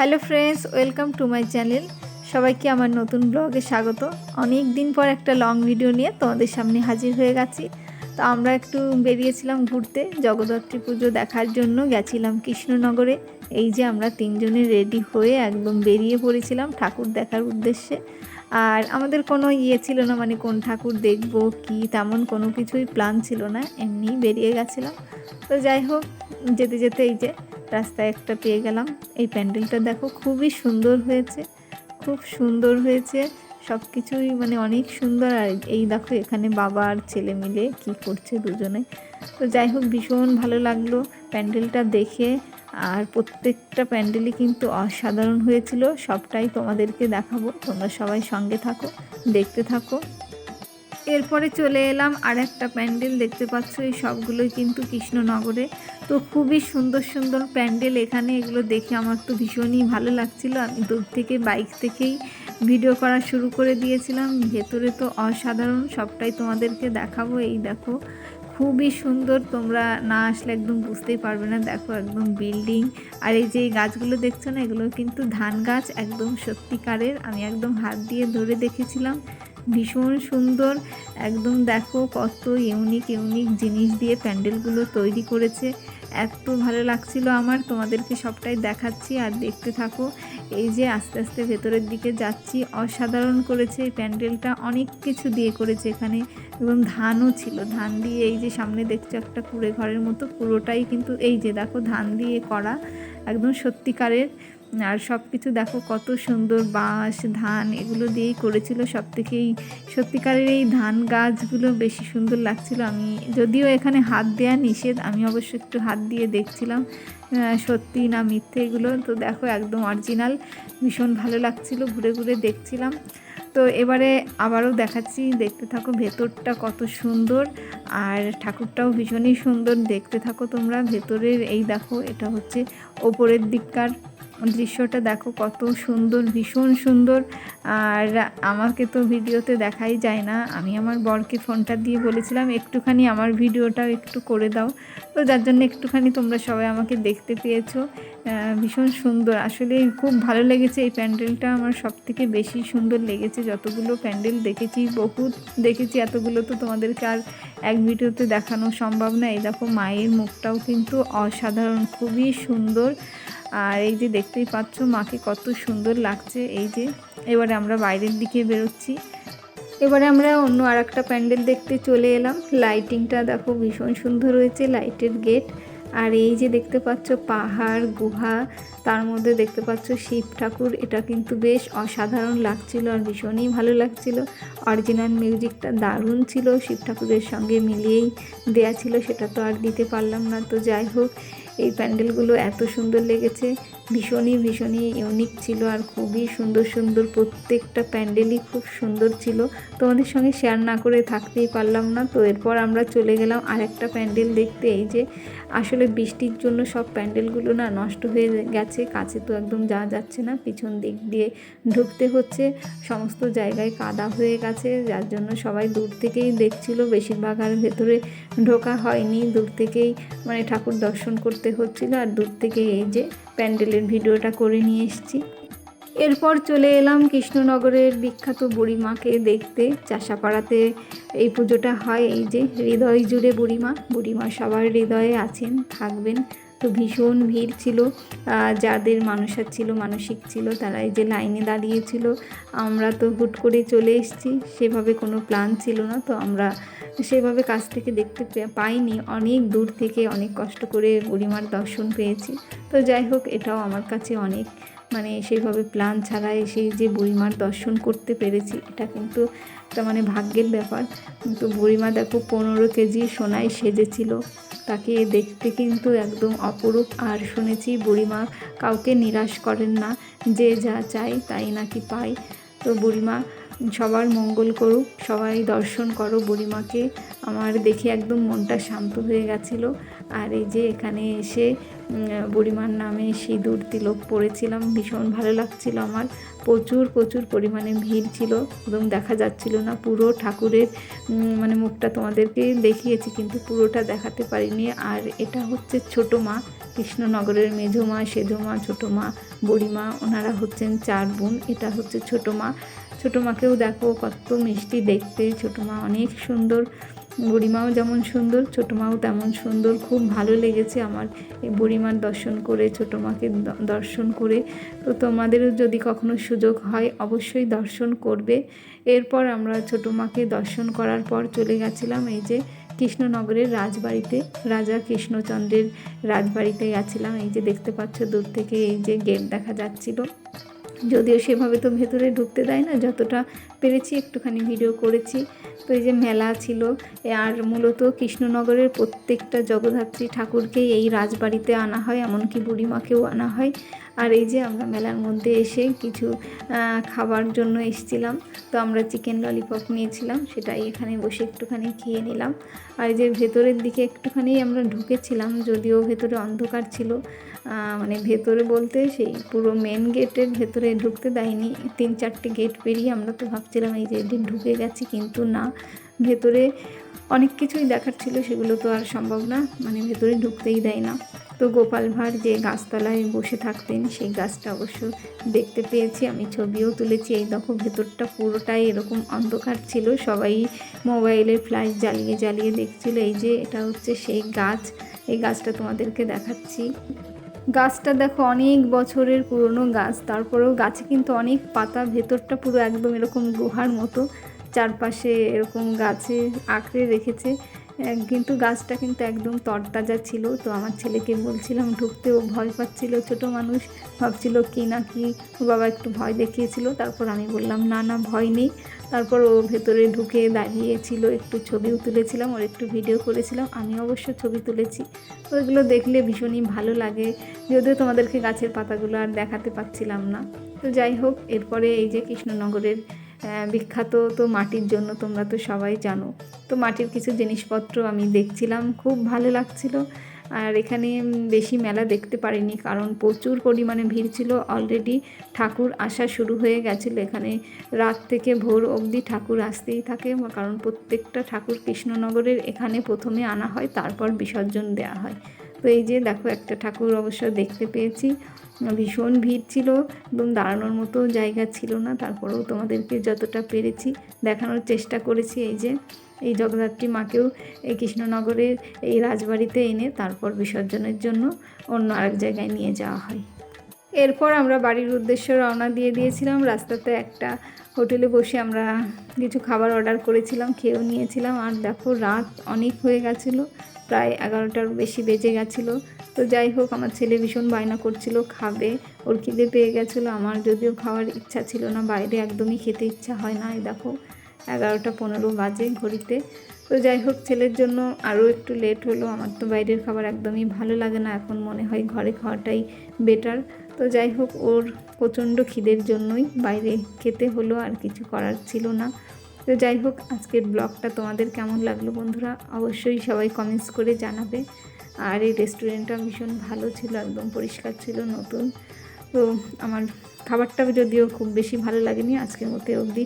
Hello friends, welcome to my channel. সবাইকে আমার নতুন ব্লগে স্বাগত। অনেক দিন পর একটা লং ভিডিও নিয়ে তোমাদের সামনে হাজির হয়ে গেছি। তো আমরা একটু বেরিয়েছিলাম ঘুরতে, জগদ্ধাত্রী পুজো দেখার জন্য গেছিলাম কৃষ্ণনগরে। এই যে আমরা তিনজনে রেডি হয়ে একদম বেরিয়ে পড়েছিলাম ঠাকুর দেখার উদ্দেশ্যে। আর আমাদের কোনো ইয়ে ছিল না মানে কোন ঠাকুর দেখব, কি, তেমন কোনো কিছুই প্ল্যান ছিল না, এমনিই বেরিয়ে গেছিলাম। তো যাই হোক, যেতে যেতে এই যে রাস্তায় একটা পেয়ে গেলাম। এই প্যান্ডেলটা দেখো খুবই সুন্দর হয়েছে, খুব সুন্দর হয়েছে। সব কিছুই মানে অনেক সুন্দর। আর এই দেখো এখানে বাবা আর ছেলে মিলে কি করছে দুজনে। তো যাই হোক, ভীষণ ভালো লাগল প্যান্ডেলটা দেখে। আর প্রত্যেকটা প্যান্ডেলই কিন্তু অসাধারণ হয়েছিল। সবটাই তোমাদেরকে দেখাবো। তোমরা সবাই সঙ্গে থাকো, দেখতে থাকো। এরপরে চলে এলাম আর একটা প্যান্ডেল, দেখতে পাচ্ছ এই সবগুলোই কিন্তু কৃষ্ণনগরে। তো খুবই সুন্দর সুন্দর প্যান্ডেল এখানে, এগুলো দেখে আমার তো ভীষণই ভালো লাগছিল। আমি দূর থেকে, বাইক থেকেই ভিডিও করা শুরু করে দিয়েছিলাম। ভেতরে তো অসাধারণ, সবটাই তোমাদেরকে দেখাবো। এই দেখো, খুবই সুন্দর, তোমরা না আসলে একদম বুঝতেই পারবে না। দেখো একদম বিল্ডিং, আর এই যে গাছগুলো দেখছ না, এগুলো কিন্তু ধান গাছ, একদম সত্যিকারের। আমি একদম হাত দিয়ে ধরে দেখেছিলাম। ভীষণ সুন্দর, একদম দেখো কত ইউনিক ইউনিক জিনিস দিয়ে প্যান্ডেলগুলো তৈরি করেছে। এত ভালো লাগছিল আমার, তোমাদেরকে সবটাই দেখাচ্ছি আর দেখতে থাকো। এই যে আস্তে আস্তে ভেতরের দিকে যাচ্ছি, অসাধারণ করেছে এই প্যান্ডেলটা, অনেক কিছু দিয়ে করেছে এখানে। এবং ধানও ছিল, ধান দিয়ে এই যে সামনে দেখছ একটা কুড়ে ঘরের মতো, পুরোটাই কিন্তু এই যে দেখো ধান দিয়ে করা, একদম সত্যিকারের। আর সব কিছু দেখো কত সুন্দর বাঁশ, ধান এগুলো দিয়েই করেছিল। সব থেকেই সত্যিকারের এই ধান গাছগুলো বেশি সুন্দর লাগছিল। আমি যদিও এখানে হাত দেওয়া নিষেধ, আমি অবশ্য একটু হাত দিয়ে দেখছিলাম সত্যি না মিথ্যে এগুলো। তো দেখো একদম অরিজিনাল ভীষণ ভালো লাগছিল, ঘুরে ঘুরে দেখছিলাম। তো এবারে আবারও দেখাচ্ছি, দেখতে থাকো ভেতরটা কত সুন্দর আর ঠাকুরটাও ভীষণই সুন্দর। দেখতে থাকো তোমরা, ভেতরের এই দেখো, এটা হচ্ছে ওপরের দিককার দৃশ্যটা দেখো কত সুন্দর, ভীষণ সুন্দর। আর আমাকে তো ভিডিওতে দেখাই যায় না। আমি আমার বরকে ফোনটা দিয়ে বলেছিলাম, একটুখানি আমার ভিডিওটাও একটু করে দাও। তো যার জন্য একটুখানি তোমরা সবাই আমাকে দেখতে পেয়েছ। ভীষণ সুন্দর। আসলে খুব ভালো লেগেছে এই প্যান্ডেলটা। আমার সব থেকে বেশি সুন্দর লেগেছে যতগুলো প্যান্ডেল দেখেছি, বহুত দেখেছি, এতগুলো তো তোমাদেরকে আর এক ভিডিওতে দেখানো সম্ভব না। এই দেখো মায়ের মুখটাও কিন্তু অসাধারণ, খুবই সুন্দর। আর এই যে দেখতেই পাচ্ছ, মাকে কত সুন্দর লাগছে। এই যে, এবারে আমরা বাইরের দিকে বেরোচ্ছি। এবারে আমরা অন্য আর একটা প্যান্ডেল দেখতে চলে এলাম। লাইটিংটা দেখো ভীষণ সুন্দর হয়েছে লাইটের গেট আর এই যে দেখতে পাচ্ছ, পাহাড়, গুহা, তার মধ্যে দেখতে পাচ্ছ শিব ঠাকুর। এটা কিন্তু বেশ অসাধারণ লাগছিল আর ভীষণই ভালো লাগছিল। অরিজিনাল মিউজিকটা দারুণ ছিল। শিব ঠাকুরের সঙ্গে মিলিয়েই দেয়া ছিল, সেটা তো আর দিতে পারলাম না। তো যাই হোক এই প্যান্ডেলগুলো এত সুন্দর লেগেছে। ভীষণই ভীষণই ইউনিক ছিল আর খুবই সুন্দর সুন্দর প্রত্যেকটা প্যান্ডেলই খুব সুন্দর ছিল। তোমাদের সঙ্গে শেয়ার না করে থাকতেই পারলাম না। তো এরপর আমরা চলে গেলাম আর একটা প্যান্ডেল দেখতে। এই যে আসলে বৃষ্টির জন্য সব প্যান্ডেলগুলো না নষ্ট হয়ে গেছে। কাছে তো একদম যাওয়া যাচ্ছে না। পিছন দিক দিয়ে ঢুকতে হচ্ছে। সমস্ত জায়গায় কাদা হয়ে গেছে। যার জন্য সবাই দূর থেকেই দেখছিল। বেশিরভাগ আর ভেতরে ঢোকা হয়নি। দূর থেকেই মানে ঠাকুর দর্শন করতে হচ্ছিল। আর দূর থেকে এই যে প্যান্ডেলের ভিডিওটা করে নিয়ে এসেছি। এরপর চলে এলাম কৃষ্ণনগরের বিখ্যাত বুড়িমাকে দেখতে। চাষাপাড়াতে এই পুজোটা হয়, এই যে হৃদয় জুড়ে বুড়িমা। বুড়িমা সবার হৃদয়ে আছেন, থাকবেন। তো ভীষণ ভিড় ছিল। যাদের মানুষের ছিল, মানসিক ছিল, তারা এই যে লাইনে দাঁড়িয়েছিল। আমরা তো হুট করে চলে এসেছি। সেভাবে কোনো প্ল্যান ছিল না। তো আমরা সেভাবে কাছ থেকে দেখতে পাইনি। অনেক দূর থেকে অনেক কষ্ট করে বুড়িমার দর্শন পেয়েছি। তো যাই হোক, এটাও আমার কাছে অনেক মানে সেইভাবে প্ল্যান ছাড়াই সেই যে বুড়িমার দর্শন করতে পেরেছি, এটা কিন্তু একটা মানে ভাগ্যের ব্যাপার। কিন্তু বুড়িমা দেখো পনেরো কেজি সোনায় সেজেছিল, তাকে দেখতে কিন্তু একদম অপরূপ। আর শুনেছি বুড়িমা কাউকে নিরাশ করেন না, যে যা চায় তাই নাকি পায়। তো বুড়িমা সবার মঙ্গল করুক, সবাই দর্শন করো বুড়িমাকে। আমার দেখে একদম মনটা শান্ত হয়ে গেছিল। আর এই যে এখানে এসে বুড়িমার নামে সিঁদুর তিলক পরেছিলাম ভীষণ ভালো লাগছিল আমার। প্রচুর প্রচুর পরিমাণে ভিড় ছিল, একদম দেখা যাচ্ছিল না। পুরো ঠাকুরের মানে মুখটা তোমাদেরকে দেখিয়েছি, কিন্তু পুরোটা দেখাতে পারিনি। আর এটা হচ্ছে ছোটো মা, কৃষ্ণনগরের মেজো মা, সেজো মা, ছোটো মা, বুড়িমা, ওনারা হচ্ছেন চার বোন। এটা হচ্ছে ছোটো মা। ছোটো মাকেও দেখো কত মিষ্টি দেখতে। ছোটো মা অনেক সুন্দর, বুড়িমাও যেমন সুন্দর, ছোটো মাও তেমন সুন্দর। খুব ভালো লেগেছে আমার এই বুড়িমার দর্শন করে, ছোটো মাকে দর্শন করে। তো তোমাদেরও যদি কখনো সুযোগ হয়, অবশ্যই দর্শন করবে। এরপর আমরা ছোটো মাকে দর্শন করার পর চলে গেছিলাম এই যে কৃষ্ণনগরের রাজবাড়িতে। রাজা কৃষ্ণচন্দ্রের রাজবাড়িতে গেছিলাম। এই যে দেখতে পাচ্ছ দূর থেকে এই যে গেট দেখা যাচ্ছিল। যদিও সেভাবে তো ভেতরে ঢুকতে দেয় না, যতটা পেরেছি একটুখানি ভিডিও করেছি। তো এই যে মেলা ছিল আর মূলত কৃষ্ণনগরের প্রত্যেকটা জগদ্ধাত্রী ঠাকুরকেই এই রাজবাড়িতে আনা হয়, এমনকি বুড়িমাকেও আনা হয়। আর এই যে আমরা মেলার মধ্যে এসে কিছু খাবার জন্য এসেছিলাম। তো আমরা চিকেন ললিপপ নিয়েছিলাম, সেটাই এখানে বসে একটুখানি খেয়ে নিলাম। আর এই যে ভেতরের দিকে একটুখানি আমরা ঢুকেছিলাম, যদিও ভেতরে অন্ধকার ছিল। মানে ভেতরে বলতে সেই পুরো মেন গেটের ভেতরে ঢুকতে দেয়নি। তিন চারটে গেট পেরিয়ে আমরা তো ভাবছিলাম এই যে ঢুকে গেছি, কিন্তু না। ভেতরে অনেক কিছুই দেখার ছিল, সেগুলো তো আর সম্ভব না। মানে ভেতরে ঢুকতেই দেয় না। তো গোপাল ভাঁড় যে গাছতলায় বসে থাকতেন, সেই গাছটা অবশ্য দেখতে পেয়েছি। আমি ছবিও তুলেছি। এই দেখো, ভেতরটা পুরোটাই এরকম অন্ধকার ছিল। সবাই মোবাইলের ফ্ল্যাশ জ্বালিয়ে জ্বালিয়ে দেখছিল। এই যে, এটা হচ্ছে সেই গাছ। এই গাছটা তোমাদেরকে দেখাচ্ছি। গাছটা দেখো, অনেক বছরের পুরনো গাছ। তারপরেও গাছে কিন্তু অনেক পাতা। ভেতরটা পুরো একদম এরকম গুহার মতো। চারপাশে এরকম গাছে আঁকড়ে রেখেছে। কিন্তু গাছটা কিন্তু একদম তরতাজা ছিল, তো আমার ছেলেকে বলছিলাম ঢুকতেও ভয় পাচ্ছিল, ছোট মানুষ। ভাবছিল কি না কি বাবা একটু ভয় দেখিয়েছিল। তারপর আমি বললাম, না না, ভয় নেই। তারপর ও ভেতরে ঢুকে দাঁড়িয়েছিল, একটু ছবিও তুলেছিলাম, ওর একটু ভিডিও করেছিলাম, আমি অবশ্য ছবি তুলেছি। তো এগুলো দেখলে ভীষণই ভালো লাগে, যদিও তোমাদেরকে গাছের পাতাগুলো আর দেখাতে পাচ্ছিলাম না। তো যাই হোক, এরপরে এই যে কৃষ্ণনগরের বিখ্যাত তো মাটির জন্য তোমরা তো সবাই জানো। তো মাটির কিছু জিনিসপত্র আমি দেখছিলাম, খুব ভালো লাগছিল। আর এখানে বেশি মেলা দেখতে পারিনি, কারণ প্রচুর পরিমাণে ভিড় ছিল। অলরেডি ঠাকুর আসা শুরু হয়ে গেছিল। এখানে রাত থেকে ভোর অবধি ঠাকুর আসতেই থাকে, কারণ প্রত্যেকটা ঠাকুর কৃষ্ণনগরের এখানে প্রথমে আনা হয়, তারপর বিসর্জন দেওয়া হয়। তো এই যে দেখো, একটা ঠাকুর অবশ্য দেখতে পেয়েছি। ভীষণ ভিড় ছিল একদম দাঁড়ানোর মতো জায়গা ছিল না। তারপরেও তোমাদেরকে যতটা পেরেছি দেখানোর চেষ্টা করেছি এই যে, এই জগদ্ধাত্রী মাকেও এই কৃষ্ণনগরের এই রাজবাড়িতে এনে তারপর বিসর্জনের জন্য অন্য আরেক জায়গায় নিয়ে যাওয়া হয়। এরপর আমরা বাড়ির উদ্দেশ্যে রওনা দিয়ে দিয়েছিলাম। রাস্তাতে একটা হোটেলে বসে আমরা কিছু খাবার অর্ডার করেছিলাম, খেয়েও নিয়েছিলাম। আর দেখো, রাত অনেক হয়ে গেছিল। প্রায় এগারোটার বেশি বেজে গেছিল। তো যাই হোক, আমার ছেলে ভীষণ বায়না করছিল, খাবে, ওর খিদে পেয়ে গেছিল। আমার যদিও খাওয়ার ইচ্ছা ছিল না, বাইরে একদমই খেতে ইচ্ছা হয় না, এই দেখো, এগারোটা পনেরো বাজে ঘড়িতে। তো যাই হোক, ছেলের জন্য আরও একটু লেট হলো। আমার তো বাইরের খাবার একদমই ভালো লাগে না, এখন মনে হয় ঘরে খাওয়াটাই বেটার তো যাই হোক, ওর প্রচণ্ড খিদের জন্যই বাইরে খেতে হলো, আর কিছু করার ছিল না। তো যাই হোক, আজকের ব্লগটা তোমাদের কেমন লাগল বন্ধুরা? অবশ্যই সবাই কমেন্টস করে জানাবে। আর এই রেস্টুরেন্টটা ভীষণ ভালো ছিল, একদম পরিষ্কার ছিল, নতুন। তো আমার খাবারটা যদিও খুব বেশি ভালো লাগেনি, আজকের মতো অবধি